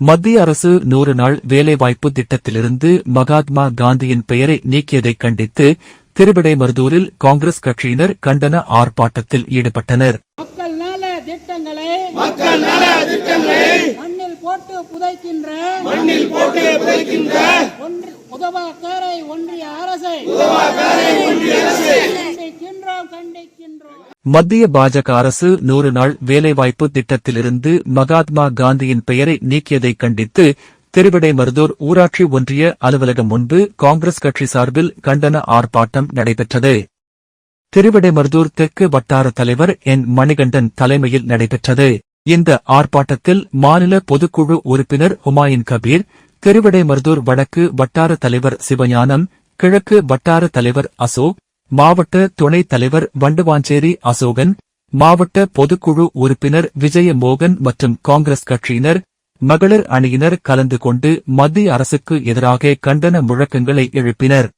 மத்திய அரசு நூறு நாள் வேலைவாய்ப்பு திட்டத்திலிருந்து மகாத்மா காந்தியின் பெயரை நீக்கியதைக் கண்டித்து திருவிடைமருதூரில் காங்கிரஸ் கட்சியினர் கண்டன ஆர்ப்பாட்டத்தில் ஈடுபட்டனர். மக்கள் நல திட்டங்களை மக்கள் நல திட்டங்களை மண்ணில் போட்டு புதைக்கின்ற மண்ணில் போட்டு புதைக்கின்ற ஒன்று உதவாக்காரை ஒன்றிய அரசை மத்திய பாஜக அரசு நூறு நாள் வேலைவாய்ப்பு திட்டத்திலிருந்து மகாத்மா காந்தியின் பெயரை நீக்கியதை கண்டித்து திருவிடைமருதூர் ஊராட்சி ஒன்றிய அலுவலகம் முன்பு காங்கிரஸ் கட்சி சார்பில் கண்டன ஆர்ப்பாட்டம் நடைபெற்றது. திருவிடைமருதூர் தெற்கு வட்டார தலைவர் என் மணிகண்டன் தலைமையில் நடைபெற்றது. இந்த ஆர்ப்பாட்டத்தில் மாநில பொதுக்குழு உறுப்பினர் ஹுமாயூன் கபீர் திருவிடைமருதூர் வடக்கு வட்டார தலைவர் சிவஞானம் கிழக்கு வட்டார தலைவர் அசோக் மாவட்ட துணைத் தலைவர் வண்டுவாஞ்சேரி அசோகன் மாவட்ட பொதுக்குழு உறுப்பினர் விஜயமோகன் மற்றும் காங்கிரஸ் கட்சியினர் மகளிர் அணியினர் கலந்து கொண்டு மத்திய அரசுக்கு எதிராக கண்டன முழக்கங்களை எழுப்பினர்.